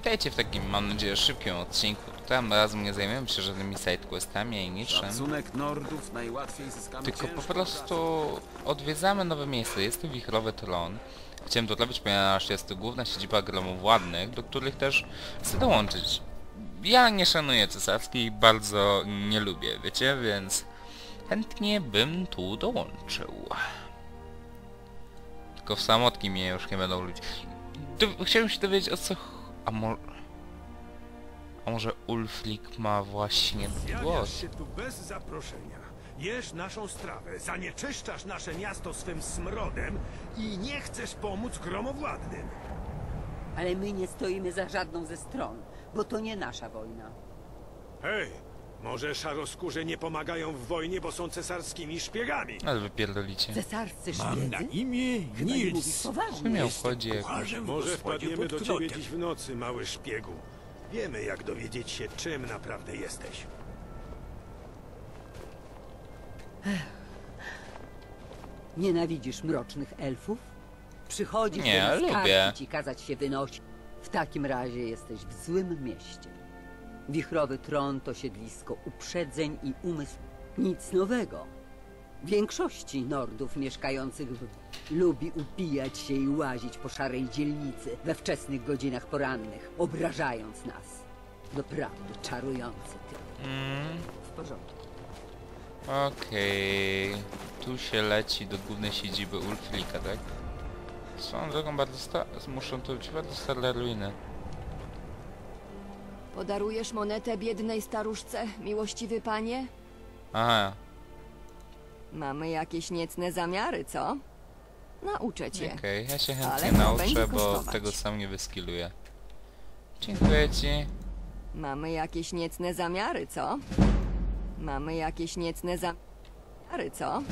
Witajcie w takim, mam nadzieję, szybkim odcinku. Tym razem nie zajmiemy się żadnymi sidequestami i niczym. Nordów najłatwiej zyskamy Tylko po prostu odwiedzamy nowe miejsce. Jest tu wichrowy tron. Chciałem to zrobić, ponieważ jest to główna siedziba gromowładnych, do których też chcę dołączyć. Ja nie szanuję cesarskiej i bardzo nie lubię, wiecie, więc chętnie bym tu dołączył. Tylko w samotki mnie już nie będą ludzić. Do, chciałem się dowiedzieć o co... A, mo... A może Ulflik ma właśnie głos? się tu bez zaproszenia. Jesz naszą strawę, zanieczyszczasz nasze miasto swym smrodem i nie chcesz pomóc gromowładnym. Ale my nie stoimy za żadną ze stron, bo to nie nasza wojna. Hej, może szaroskórze nie pomagają w wojnie, bo są cesarskimi szpiegami. Ale wypierdolicie. Cesarscy Mam na szpiedzy? imię Chyba nie mówisz Nils. poważnie. Miał chodzi jak... Kucharzem w Może wpadniemy do ciebie dziś w nocy, mały szpiegu. Wiemy, jak dowiedzieć się, czym naprawdę jesteś. Nienawidzisz mrocznych elfów? Przychodzisz Nie, do nas lubię. karcić ci kazać się wynosić. W takim razie jesteś w złym mieście. Wichrowy tron to siedlisko uprzedzeń i umysł. Nic nowego. Większości Nordów mieszkających w... lubi upijać się i łazić po szarej dzielnicy we wczesnych godzinach porannych, obrażając nas. Doprawdy czarujący typ. Mm, W porządku. Okej... Tu się leci do głównej siedziby Ulflika, tak? Są drogą bardzo sta... Muszą to być bardzo stare ruiny. Podarujesz monetę biednej staruszce, miłościwy panie? Aha, Mamy jakieś niecne zamiary, co? Nauczę cię. okej, ja się Ale chętnie to nauczę, bo kosztować. tego sam nie wyskiluję. Dziękuję ci. Mamy jakieś niecne zamiary, co? Mamy jakieś niecne zamiary, co?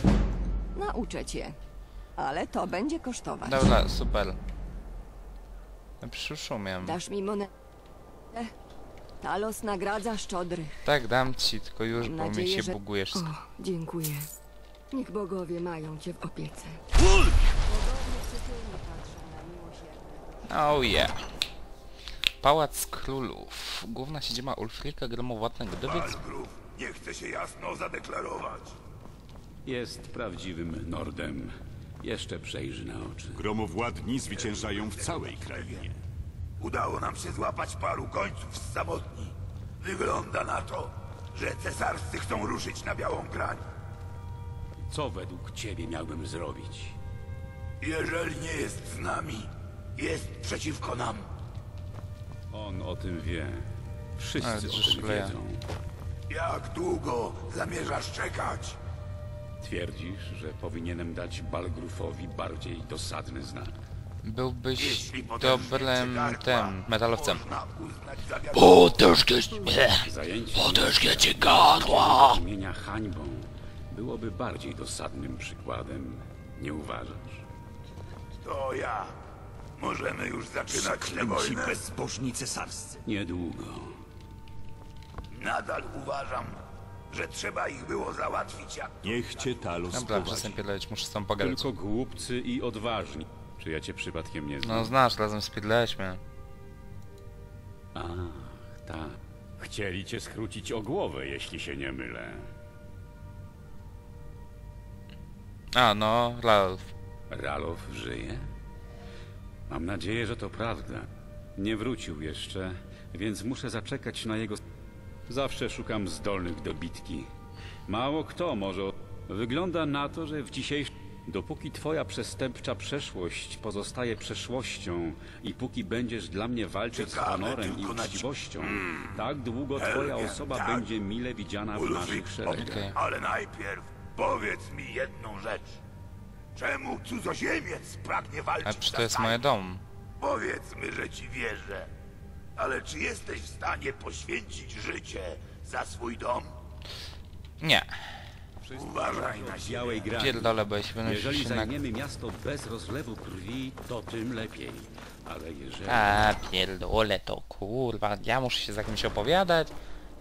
Nauczę cię. Ale to będzie kosztować. Dobra, super. Ja Przecież umiem. Dasz mi monetę? Talos nagradza szczodry. Tak, dam ci, tylko już, Mam bo mi nadzieję, się że- buguje O, dziękuję. Niech bogowie mają cię w opiece. Oh yeah. Pałac Królów. Główna siedziba Ulfrika Gromowładnego. Dowiedz... Nie chce się jasno zadeklarować. Jest prawdziwym Nordem. Jeszcze przejrzy na oczy. Gromowładni zwyciężają w całej krainie. Udało nam się złapać paru końców z samotni. Wygląda na to, że cesarscy chcą ruszyć na białą grań. Co według ciebie miałbym zrobić? Jeżeli nie jest z nami, jest przeciwko nam. On o tym wie. Ale Wszyscy o tym szleja. wiedzą. Jak długo zamierzasz czekać? Twierdzisz, że powinienem dać Balgrufowi bardziej dosadny znak. Byłbyś dobrym tym metalowcem. Wiadomo. Zajęcie cię gadła! imienia hańbą byłoby bardziej dosadnym przykładem, nie uważasz? To ja. Możemy już zaczynać tę wojnę. bezbożni cesarscy. Niedługo. Nadal uważam, że trzeba ich było załatwić jak Niech cię Talos Dobra, prowadzi. przestań pierdolić, muszę z tą pogadać. Tylko głupcy i odważni. Czy ja cię przypadkiem nie znam? No znasz, razem spierdlaliśmy. Ach, tak. Chcieli cię skrócić o głowę, jeśli się nie mylę. A, no, Ralph. Ralof żyje? Mam nadzieję, że to prawda. Nie wrócił jeszcze, więc muszę zaczekać na jego... Zawsze szukam zdolnych do bitki. Mało kto może... Wygląda na to, że w dzisiejszym... Dopóki twoja przestępcza przeszłość pozostaje przeszłością i póki będziesz dla mnie walczyć z Czekamy honorem i tylko na ci- uczciwością, tak długo twoja Pewnie, osoba tak. będzie mile widziana w naszych szeregach. Okej. Ale najpierw powiedz mi jedną rzecz. Czemu cudzoziemiec pragnie walczyć Ale przecież za to jest kraj? moje dom. Powiedzmy, że ci wierzę. Ale czy jesteś w stanie poświęcić życie za swój dom? Nie. Uważaj na białej grani. Pierdolę, bo jeśli będę Jeżeli na... zajmiemy miasto bez rozlewu krwi, to tym lepiej. Ale jeżeli... A, pierdolę to, kurwa. Ja muszę się za kimś opowiadać.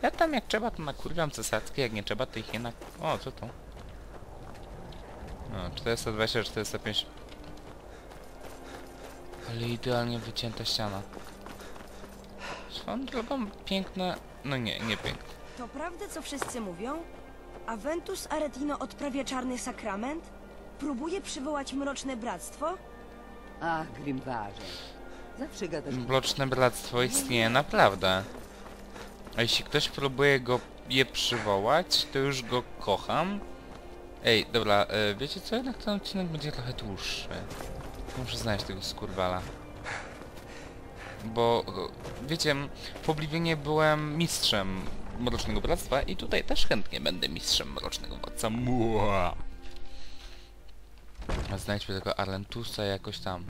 Ja tam jak trzeba to nakurwiam cesarskie, jak nie trzeba to ich jednak... O, co to? No, 420, 405... Ale idealnie wycięta ściana. Swoją drogą piękne... No nie, nie piękne. To prawda, co wszyscy mówią? Aventus Aretino odprawia czarny sakrament? Próbuje przywołać mroczne bractwo? Ach, Grimwarze. Zawsze gadasz... Bloczne bractwo istnieje naprawdę. A jeśli ktoś próbuje go je przywołać, to już go kocham. Ej, dobra, e, wiecie co? Jednak ten odcinek będzie trochę dłuższy. Muszę znaleźć tego skurwala. Bo, e, wiecie, w Oblivionie byłem mistrzem Mrocznego Bractwa i tutaj też chętnie będę mistrzem Mrocznego Władca. Mua. A Znajdźmy tego Arlentusa jakoś tam.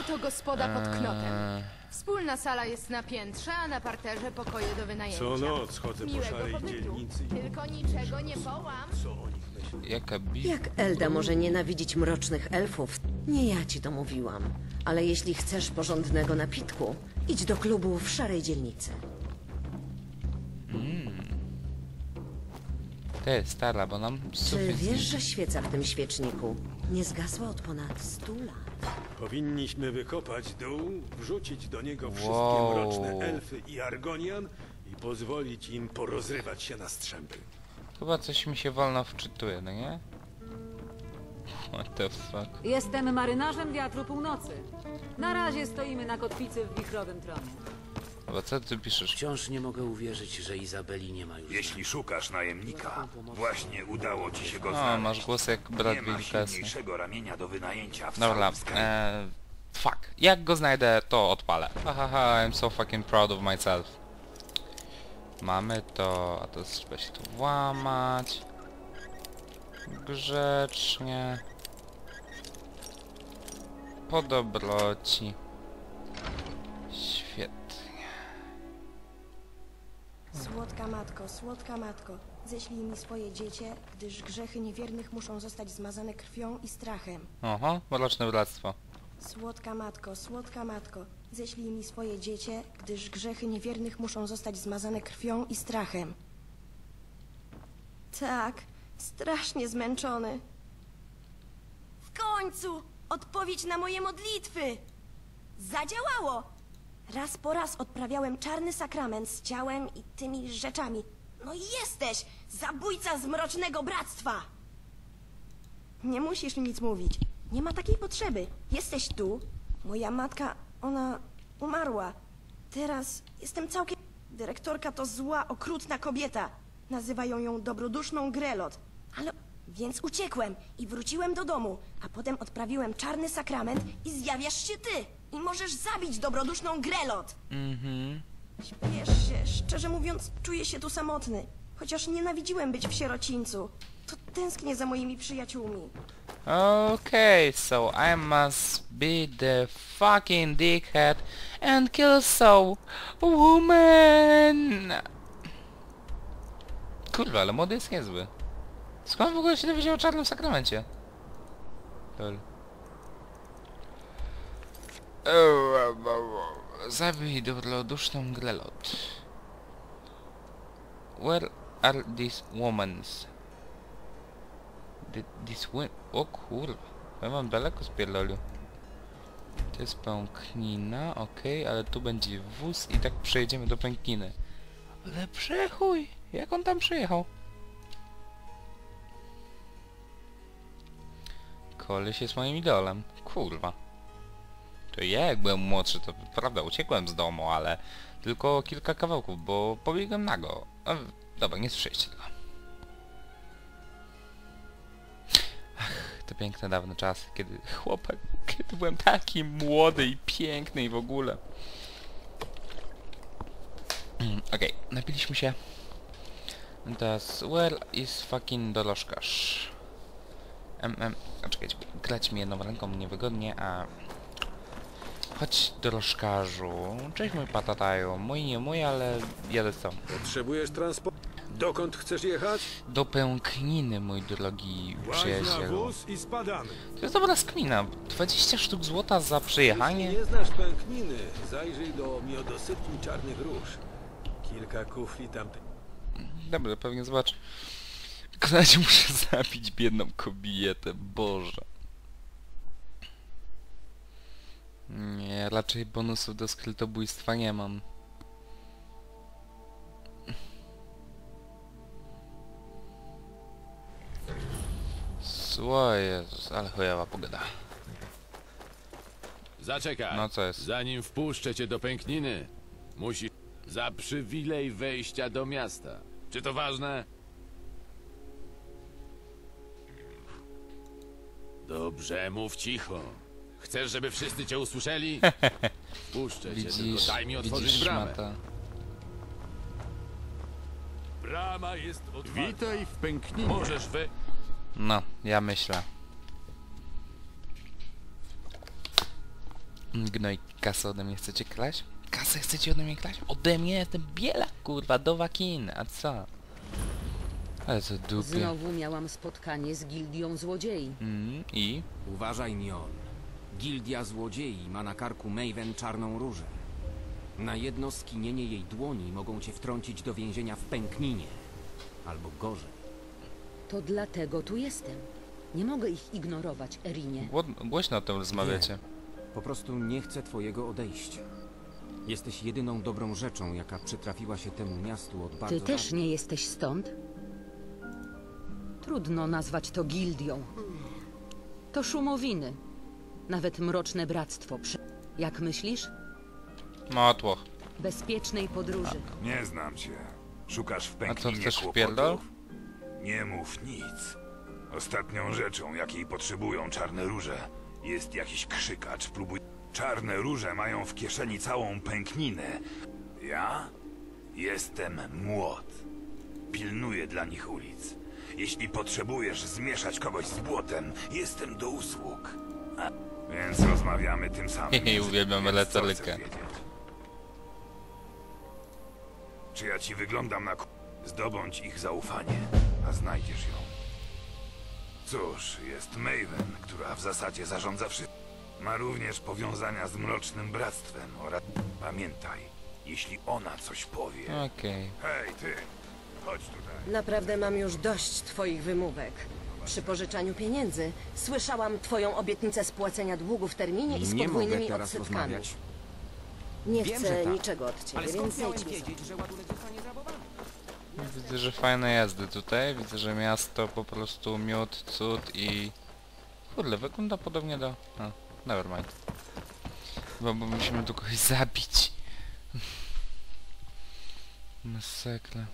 Oto gospoda pod knotem. Eee, Wspólna sala jest na piętrze, a na parterze pokoje do wynajęcia. Co noc chodzę po Miłego szarej pobytu. dzielnicy i Tylko niczego nie połam. co o nich myślę. jaka bi... Jak Elda może nienawidzić mrocznych elfów? Nie ja ci to mówiłam. Ale jeśli chcesz porządnego napitku, idź do klubu w szarej dzielnicy. Ty, stara, bo nam Czy sufit wiesz, że świeca w tym świeczniku nie zgasła od ponad stu lat? Powinniśmy wykopać dół, wrzucić do niego wszystkie Wow. mroczne elfy i argonian i pozwolić im porozrywać się na strzępy. Chyba coś mi się wolno wczytuje, no nie? What the fuck? Jestem marynarzem wiatru północy. Na razie stoimy na kotwicy w wichrowym tronie. Chyba co ty piszesz? Wciąż nie mogę uwierzyć, że Izabeli nie ma już. Jeśli szukasz najemnika, właśnie udało ci się go znaleźć. masz głos jak brat Nie ma silniejszego ramienia do wynajęcia w Dobra, całym eee, fuck. Jak go znajdę, to odpalę. Hahaha, I'm so fucking proud of myself. Mamy to, a to trzeba się tu włamać. Grzecznie. Po dobroci. Słodka matko, słodka matko, ześlij mi swoje dziecię, gdyż grzechy niewiernych muszą zostać zmazane krwią i strachem. Oho, mroczne bractwo. Słodka matko, słodka matko, ześlij mi swoje dziecię, gdyż grzechy niewiernych muszą zostać zmazane krwią i strachem. Tak, strasznie zmęczony. W końcu! Odpowiedź na moje modlitwy! Zadziałało! Raz po raz odprawiałem czarny sakrament z ciałem i tymi rzeczami. No i jesteś! Zabójca z mrocznego bractwa! Nie musisz mi nic mówić. Nie ma takiej potrzeby. Jesteś tu. Moja matka, ona umarła. Teraz jestem całkiem... Dyrektorka to zła, okrutna kobieta. Nazywają ją dobroduszną Grelot. Ale... Więc uciekłem i wróciłem do domu, a potem odprawiłem czarny sakrament i zjawiasz się ty. I możesz zabić dobroduszną Grelot. Mhm. Śpiesz się. Szczerze mówiąc, czuję się tu samotny. Chociaż nienawidziłem być w sierocińcu. To tęsknię za moimi przyjaciółmi. Okay, so I must be the fucking dickhead and kill so woman. Kurwa, ale młody jest niezły. Skąd w ogóle się dowiedział o czarnym sakramencie? Lol. Zabij dobroduszną Grelot. Where are these womans? Th- This win... O kurwa. Ja mam daleko z pierdoliu. To jest pęknina, okej, ale tu będzie wóz i tak przejedziemy do pękniny. Ale przechuj! Jak on tam przyjechał? Koleś jest moim idolem. Kurwa. Ja jak byłem młodszy, to prawda, uciekłem z domu, ale tylko kilka kawałków, bo pobiegłem nago. Dobra, nie słyszeliście tego. te piękne dawne czasy, kiedy chłopak, kiedy byłem taki młody i piękny i w ogóle. Mm, Okej, napiliśmy się. Teraz, where is fucking dorożkarz? Em, em, a czekajcie, grać mi jedną ręką niewygodnie, a... Chodź dorożkarzu. Cześć mój patataju. Mój nie mój, ale jadę tobą. Potrzebujesz transport? Dokąd chcesz jechać? Do pękniny, mój drogi przyjacielu. i spadamy. To jest dobra skmina. 20 sztuk złota za przejechanie. Jeśli nie znasz pękniny, zajrzyj do miodosytni czarnych róż. Kilka kufli tam... Dobra, pewnie zobacz. Tylko na razie muszę zabić biedną kobietę, Boże. Nie, raczej bonusów do skrytobójstwa nie mam. Jezus, ale chujowa pogoda. Zaczekaj. No co jest? Zanim wpuszczę cię do pękniny, musisz za przywilej wejścia do miasta. Czy to ważne? Dobrze, mów cicho. Chcesz, żeby wszyscy cię usłyszeli? Wpuszczę cię, tylko Widzisz, daj mi otworzyć widzisz bramę. szmata. Brama jest otwarta. Witaj w pękninie. Możesz wy... No, ja myślę. Gnoj, kasę ode mnie chcecie kraść? Kasę chcecie ode mnie kraść? Ode mnie jestem biela, kurwa, do wakin, a co? Ale to dupie. Znowu miałam spotkanie z gildią złodziei. Mm, I? Uważaj, Nion. Gildia złodziei ma na karku Maven czarną różę. Na jedno skinienie jej dłoni mogą cię wtrącić do więzienia w pękninie. Albo gorzej. To dlatego tu jestem. Nie mogę ich ignorować, Erinie. Gło- Głośno o tym rozmawiacie. Po prostu nie chcę twojego odejścia. Jesteś jedyną dobrą rzeczą, jaka przytrafiła się temu miastu od bardzo Ty też nie jesteś stąd? Trudno nazwać to gildią. To szumowiny. Nawet mroczne bractwo. Prze- Jak myślisz? Motłoch. Bezpiecznej podróży. Nie znam cię. Szukasz w A co, pękninie chcesz kłopotów? Nie mów nic. Ostatnią rzeczą, jakiej potrzebują czarne róże, jest jakiś krzykacz. Próbuj... Czarne róże mają w kieszeni całą pękninę. Ja jestem młot. Pilnuję dla nich ulic. Jeśli potrzebujesz zmieszać kogoś z błotem, jestem do usług. A, więc rozmawiamy tym samym. Językiem. uwielbiam wiedzieć? Czy ja ci wyglądam na... k- Zdobądź ich zaufanie, a znajdziesz ją. Cóż, jest Maven, która w zasadzie zarządza wszystkim. Ma również powiązania z Mrocznym Bractwem oraz... Pamiętaj, jeśli ona coś powie... Okej. Hej, ty! Chodź tutaj. Naprawdę mam już dość twoich wymówek. Przy pożyczaniu pieniędzy słyszałam twoją obietnicę spłacenia długu w terminie i z Nie mogę podwójnymi teraz odsetkami. rozmawiać. Nie Wiem, chcę tak. niczego od ciebie, Ale więc skąd miałem wiedzieć, że ładunek zostanie? Widzę, że fajne jazdy tutaj. Widzę, że miasto po prostu miód, cud i... Kurde, wygląda podobnie do... A, nevermind. Bo, bo musimy tu kogoś zabić. Masakra.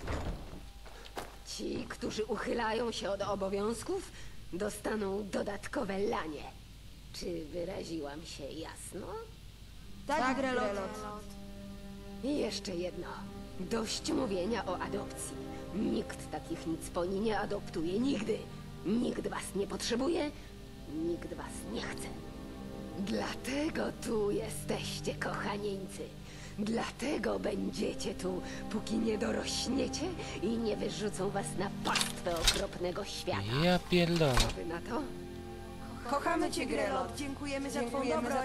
Ci, którzy uchylają się od obowiązków, dostaną dodatkowe lanie. Czy wyraziłam się jasno? Tak, Grelot. I jeszcze jedno. Dość mówienia o adopcji. Nikt takich nic poni nie adoptuje nigdy. Nikt was nie potrzebuje, nikt was nie chce. Dlatego tu jesteście, kochanieńcy. Dlatego będziecie tu, póki nie dorośniecie i nie wyrzucą was na pastwę okropnego świata. Ja pierdolę. Co wy na to? Kochamy cię, Grelot. Dziękujemy za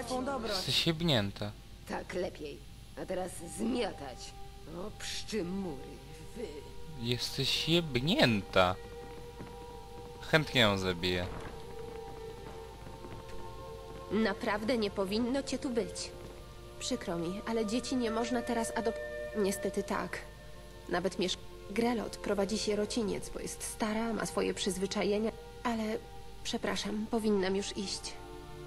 twą dobroć. Jesteś jebnięta. Tak lepiej. A teraz zmiatać. O, pszczymury, wy. Jesteś jebnięta. Chętnie ją zabiję. Naprawdę nie powinno cię tu być. Przykro mi, ale dzieci nie można teraz adop... Niestety tak. Nawet miesz... Grelot prowadzi sierociniec, bo jest stara, ma swoje przyzwyczajenia, ale... Przepraszam, powinnam już iść.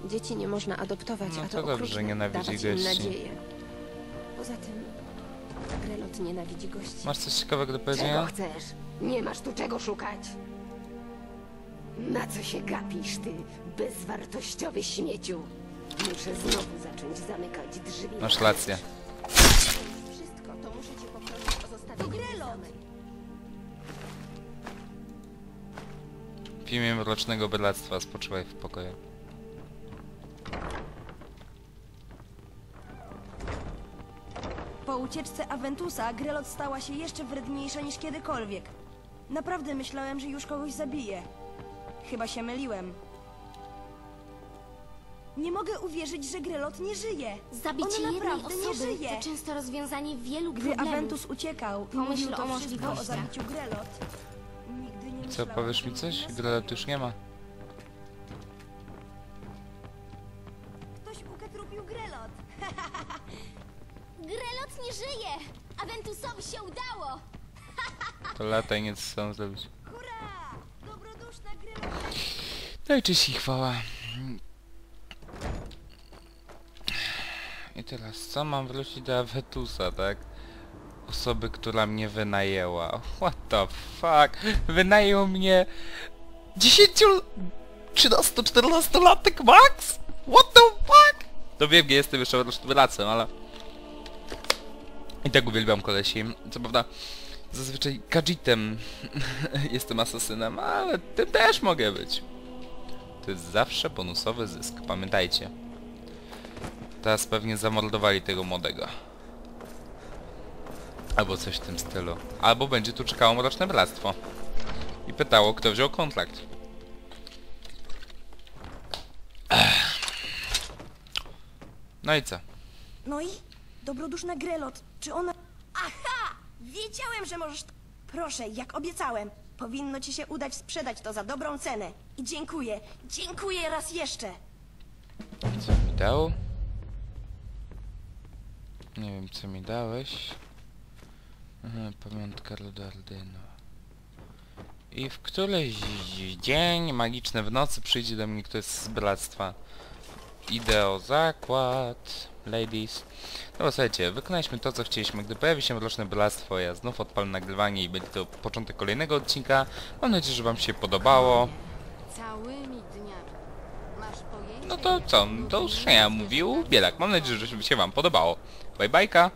Dzieci nie można adoptować, No a to to dobrze, nienawidzi dawać gości. nadzieję. Poza tym... Grelot nienawidzi gości. Masz coś ciekawego do Czego powiedzenia? chcesz? Nie masz tu czego szukać. Na co się gapisz, ty bezwartościowy śmieciu? Muszę znowu zacząć zamykać drzwi. Masz rację. Wszystko, to muszę cię poprosić o zostawienie mnie samej. W imię Mrocznego Bractwa spoczywaj w pokoju. Po ucieczce Aventusa Grelot stała się jeszcze wredniejsza niż kiedykolwiek. Naprawdę myślałem, że już kogoś zabije. Chyba się myliłem. Nie mogę uwierzyć, że Grelot nie żyje. Zabicie On jednej naprawdę nie osoby żyje. to często rozwiązanie wielu Gdy problemów. Aventus uciekał Pomyśl mówił o to wszystko o możliwościach. zabiciu Grelot. Nigdy nie Co, powiesz mi coś? nas- Grelot już nie ma. Ktoś ukradł Grelot. żyje! Aventusowi się udało! To lata i nic chcą zrobić. No i cześć i chwała. I teraz co? Mam wrócić do Avetusa, tak? Osoby, która mnie wynajęła. What the fuck? Wynajął mnie 10... 13-14 latek max? What the fuck? To wiem, nie jestem jeszcze rocznym ale... I tak uwielbiam kolesi. Co prawda, zazwyczaj gadżetem jestem asasynem, ale tym też mogę być. To jest zawsze bonusowy zysk, pamiętajcie. Teraz pewnie zamordowali tego młodego. Albo coś w tym stylu. Albo będzie tu czekało Mroczne Bractwo. I pytało, kto wziął kontrakt. No i co? No i? Dobroduszna Grelot, czy ona... Aha! Wiedziałem, że możesz... Proszę, jak obiecałem. Powinno ci się udać sprzedać to za dobrą cenę. I dziękuję. Dziękuję raz jeszcze. Co mi dał? Nie wiem, co mi dałeś. Aha, pamiątka Rodardynu. I w któryś dzień, magiczny w nocy, przyjdzie do mnie ktoś z bractwa. Idę o zakład, ladies. No bo słuchajcie, wykonaliśmy to, co chcieliśmy. Gdy pojawi się Mroczne Bractwo, ja znów odpalę nagrywanie i będzie to początek kolejnego odcinka. Mam nadzieję, że wam się podobało. Całymi dniami. Masz pojęcie? No to co, do usłyszenia mówił Bielak. Mam nadzieję, że się wam podobało. Bye bajka!